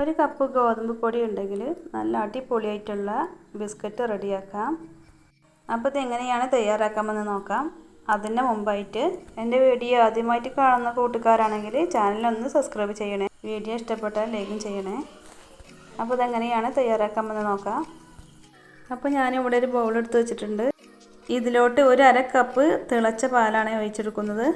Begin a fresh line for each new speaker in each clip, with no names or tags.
ഒരു കപ്പ് ഗോതമ്പ് പൊടി ഉണ്ടെങ്കിൽ നല്ല അടിപൊളിയായിട്ടുള്ള ബിസ്ക്കറ്റ് റെഡിയാക്കാം. അപ്പോൾ ഇതെങ്ങനെയാണ് തയ്യാറാക്കാമെന്ന് നോക്കാം. അതിന് മുമ്പായിട്ട് എന്റെ വീഡിയോ ആദ്യമായിട്ട് കാണുന്ന കൂട്ടുകാരാണെങ്കിൽ ചാനലൊന്ന് സബ്സ്ക്രൈബ് ചെയ്യണേ. വീഡിയോ ഇഷ്ടപ്പെട്ടാൽ ലൈക്കും ചെയ്യണേ. അപ്പോൾ ഇതെങ്ങനെയാണ് തയ്യാറാക്കാമെന്ന് നോക്കാം. അപ്പോൾ ഞാനിവിടെ ഒരു ബൗൾ എടുത്ത് വെച്ചിട്ടുണ്ട്. ഇതിലോട്ട് ഒരു അര കപ്പ് തിളച്ച പാലാണ് ഒഴിച്ചെടുക്കുന്നത്.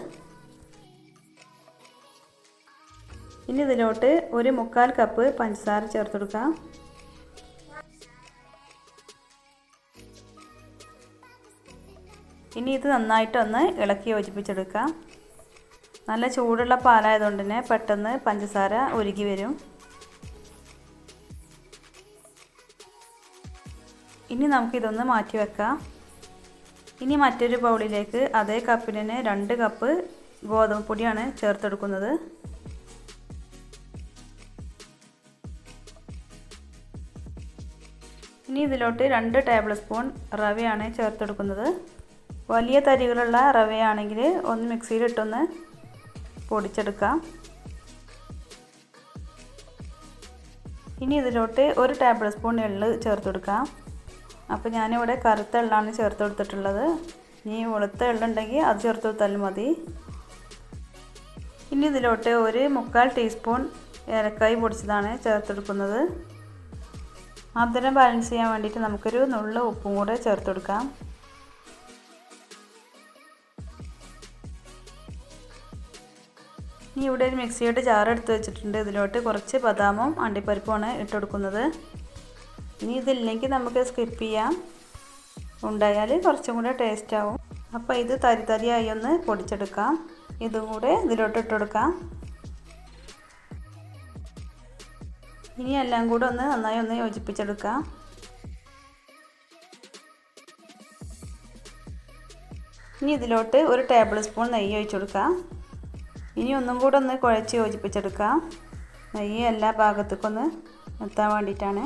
ഇനി ഇതിലോട്ട് ഒരു മുക്കാൽ കപ്പ് പഞ്ചസാര ചേർത്ത് കൊടുക്കാം ഇനി ഇത് നന്നായിട്ടൊന്ന് ഇളക്കി യോജിപ്പിച്ചെടുക്കാം നല്ല ചൂടുള്ള പാലായതുകൊണ്ട് തന്നെ പെട്ടെന്ന് പഞ്ചസാര ഉരുകി വരും. ഇനി നമുക്കിതൊന്ന് മാറ്റി വെക്കാം. ഇനി മറ്റൊരു ബൗളിലേക്ക് അതേ കപ്പിന് രണ്ട് കപ്പ് ഗോതമ്പ് പൊടിയാണ് ചേർത്തെടുക്കുന്നത്. ഇനി ഇതിലോട്ട് രണ്ട് ടേബിൾ സ്പൂൺ റവയാണ് ചേർത്തെടുക്കുന്നത്. വലിയ തരികളുള്ള റവയാണെങ്കിൽ ഒന്ന് മിക്സിയിലിട്ടൊന്ന് പൊടിച്ചെടുക്കാം. ഇനി ഇതിലോട്ട് ഒരു ടേബിൾ സ്പൂൺ എള്ള് ചേർത്ത് കൊടുക്കാം അപ്പോൾ ഞാനിവിടെ കറുത്ത എള്ളാണ് ചേർത്ത് കൊടുത്തിട്ടുള്ളത് ഇനി വെളുത്ത എള്ളുണ്ടെങ്കിൽ അത് ചേർത്ത് കൊടുത്താലും മതി. ഇനി ഇതിലോട്ട് ഒരു മുക്കാൽ ടീസ്പൂൺ ഏലക്കായ് പൊടിച്ചതാണ് ചേർത്തെടുക്കുന്നത്. മധുരം ബാലൻസ് ചെയ്യാൻ വേണ്ടിയിട്ട് നമുക്കൊരു നുള്ള ഉപ്പും കൂടെ ചേർത്ത് കൊടുക്കാം. ഇനി ഇവിടെ ഒരു മിക്സിയുടെ ജാർ എടുത്ത് വെച്ചിട്ടുണ്ട്. ഇതിലോട്ട് കുറച്ച് ബദാമും അണ്ടിപ്പരിപ്പുമാണ് ഇട്ട് കൊടുക്കുന്നത്. ഇനി ഇതില്ലെങ്കിൽ നമുക്ക് സ്കിപ്പ് ചെയ്യാം. ഉണ്ടായാൽ കുറച്ചും കൂടെ ടേസ്റ്റ് ആവും. അപ്പോൾ ഇത് തരി തരിയായി ഒന്ന് പൊടിച്ചെടുക്കാം. ഇതും കൂടെ ഇതിലോട്ട് ഇട്ട് കൊടുക്കാം. ഇനി എല്ലാം കൂടെ ഒന്ന് നന്നായി ഒന്ന് യോജിപ്പിച്ചെടുക്കാം. ഇനി ഇതിലോട്ട് ഒരു ടേബിൾ സ്പൂൺ നെയ്യ് ഒഴിച്ചു കൊടുക്കാം ഇനി ഒന്നും കൂടെ ഒന്ന് കുഴച്ച് യോജിപ്പിച്ചെടുക്കാം. നെയ്യ് എല്ലാ ഭാഗത്തേക്കൊന്ന് എത്താൻ വേണ്ടിയിട്ടാണ്.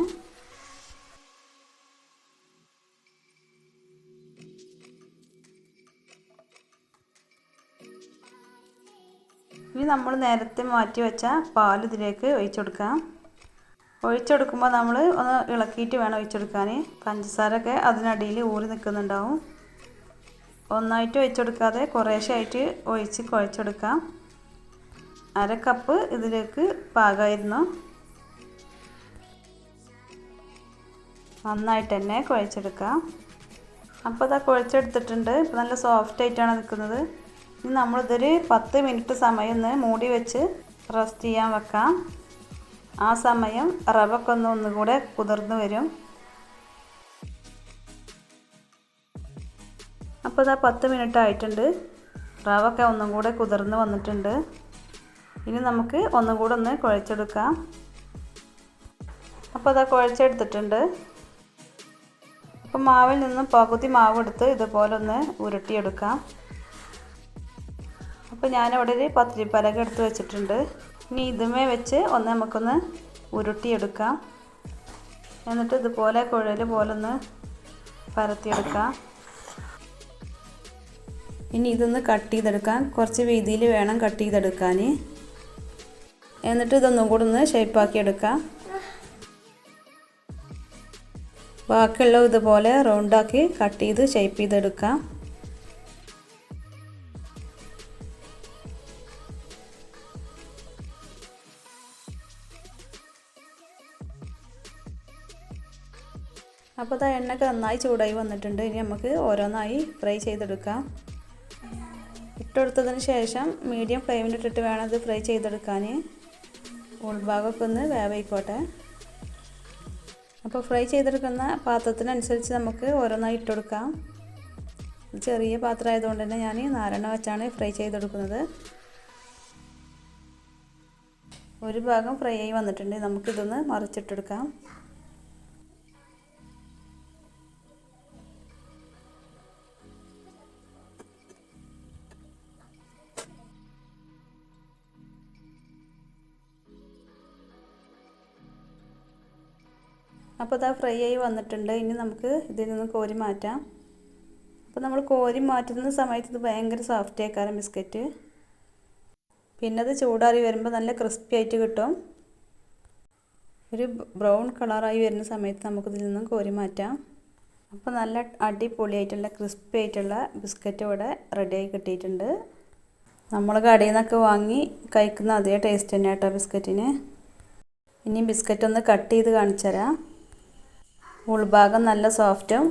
ഇനി നമ്മൾ നേരത്തെ മാറ്റി വെച്ച പാൽ ഇതിലേക്ക് ഒഴിച്ചെടുക്കാം. ഒഴിച്ചെടുക്കുമ്പോൾ നമ്മൾ ഒന്ന് ഇളക്കിയിട്ട് വേണം ഒഴിച്ചെടുക്കാൻ പഞ്ചസാരൊക്കെ അതിനടിയിൽ ഊറി നിൽക്കുന്നുണ്ടാവും ഒന്നായിട്ട് ഒഴിച്ചെടുക്കാതെ കുറേശ്ശെ ആയിട്ട് ഒഴിച്ച് കുഴച്ചെടുക്കാം. അര കപ്പ് ഇതിലേക്ക് പാകമായിരുന്നു. നന്നായിട്ട് തന്നെ കുഴച്ചെടുക്കാം. അപ്പോൾ ഇതാ കുഴച്ചെടുത്തിട്ടുണ്ട്. ഇപ്പോൾ നല്ല സോഫ്റ്റ് ആയിട്ടാണ് നിൽക്കുന്നത്. ഇനി നമ്മളിതൊരു പത്ത് മിനിറ്റ് സമയം ഒന്ന് മൂടി വെച്ച് റെസ്റ്റ് ചെയ്യാൻ വെക്കാം. ആ സമയം റവൊക്കെ ഒന്ന് ഒന്നുകൂടെ കുതിർന്ന് വരും. അപ്പോൾ ഇതാ പത്ത് മിനിറ്റ് ആയിട്ടുണ്ട്. റവൊക്കെ ഒന്നും കൂടെ കുതിർന്ന് വന്നിട്ടുണ്ട്. ഇനി നമുക്ക് ഒന്നും കൂടെ ഒന്ന് കുഴച്ചെടുക്കാം. അപ്പോൾ അതാ കുഴച്ചെടുത്തിട്ടുണ്ട്. അപ്പോൾ മാവിൽ നിന്നും പകുതി മാവ് എടുത്ത് ഇതുപോലെ ഒന്ന് ഉരുട്ടിയെടുക്കാം. അപ്പോൾ ഞാനിവിടെ ഒരു പത്തിരിപ്പലക എടുത്ത് വെച്ചിട്ടുണ്ട്. ഇനി ഇതുമേ വെച്ച് ഒന്ന് നമുക്കൊന്ന് ഉരുട്ടിയെടുക്കാം. എന്നിട്ട് ഇതുപോലെ കുഴൽ പോലെ ഒന്ന് പരത്തിയെടുക്കാം. ഇനി ഇതൊന്ന് കട്ട് ചെയ്തെടുക്കാം. കുറച്ച് വീതിയിൽ വേണം കട്ട് ചെയ്തെടുക്കാൻ. എന്നിട്ട് ഇതൊന്നും കൂടെ ഒന്ന് ഷേപ്പാക്കി എടുക്കാം. ബാക്കിയുള്ള ഇതുപോലെ റൗണ്ടാക്കി കട്ട് ചെയ്ത് ഷേപ്പ് ചെയ്തെടുക്കാം. അപ്പോൾ അത് എണ്ണയൊക്കെ നന്നായി ചൂടായി വന്നിട്ടുണ്ട്. ഇനി നമുക്ക് ഓരോന്നായി ഫ്രൈ ചെയ്തെടുക്കാം. ഇട്ടെടുത്തതിന് ശേഷം മീഡിയം ഫ്ലെയിമിലിട്ടിട്ട് വേണം അത് ഫ്രൈ ചെയ്തെടുക്കാൻ ഉൾഭാഗമൊക്കെ ഒന്ന് വേവയിക്കോട്ടെ. അപ്പോൾ ഫ്രൈ ചെയ്തെടുക്കുന്ന പാത്രത്തിനനുസരിച്ച് നമുക്ക് ഓരോന്നായി ഇട്ടുകൊടുക്കാം ചെറിയ പാത്രം ആയതുകൊണ്ട് തന്നെ ഞാൻ നാലെണ്ണ വെച്ചാണ് ഫ്രൈ ചെയ്തെടുക്കുന്നത്. ഒരു ഭാഗം ഫ്രൈ ആയി വന്നിട്ടുണ്ട്. നമുക്കിതൊന്ന് മറിച്ചിട്ടെടുക്കാം. അപ്പോൾ അത് ഫ്രൈ ആയി വന്നിട്ടുണ്ട്. ഇനി നമുക്ക് ഇതിൽ നിന്ന് കോരി മാറ്റാം. അപ്പോൾ നമ്മൾ കോരി മാറ്റുന്ന സമയത്ത് ഇത് ഭയങ്കര സോഫ്റ്റ് ആക്കാറ് ബിസ്ക്കറ്റ് പിന്നെ അത് ചൂടാറി വരുമ്പോൾ നല്ല ക്രിസ്പി ആയിട്ട് കിട്ടും. ഒരു ബ്രൗൺ കളറായി വരുന്ന സമയത്ത് നമുക്കിതിൽ നിന്നും കോരി മാറ്റാം. അപ്പോൾ നല്ല അടിപൊളിയായിട്ടുള്ള ക്രിസ്പി ആയിട്ടുള്ള ബിസ്ക്കറ്റ് ഇവിടെ റെഡിയായി കിട്ടിയിട്ടുണ്ട്. നമ്മൾ കടയിൽ നിന്നൊക്കെ വാങ്ങി കഴിക്കുന്ന അതേ ടേസ്റ്റ് തന്നെ കേട്ടോ ബിസ്ക്കറ്റിന് ഇനി ബിസ്ക്കറ്റ് ഒന്ന് കട്ട് ചെയ്ത് കാണിച്ചു തരാം ഉൾഭാഗം നല്ല സോഫ്റ്റും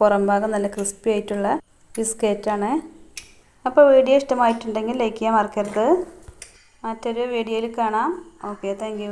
പുറം ഭാഗം നല്ല ക്രിസ്പി ആയിട്ടുള്ള ബിസ്ക്കറ്റാണ് അപ്പോൾ വീഡിയോ ഇഷ്ടമായിട്ടുണ്ടെങ്കിൽ ലൈക്ക് ചെയ്യാൻ മറക്കരുത്. മറ്റൊരു വീഡിയോയിൽ കാണാം. Okay thank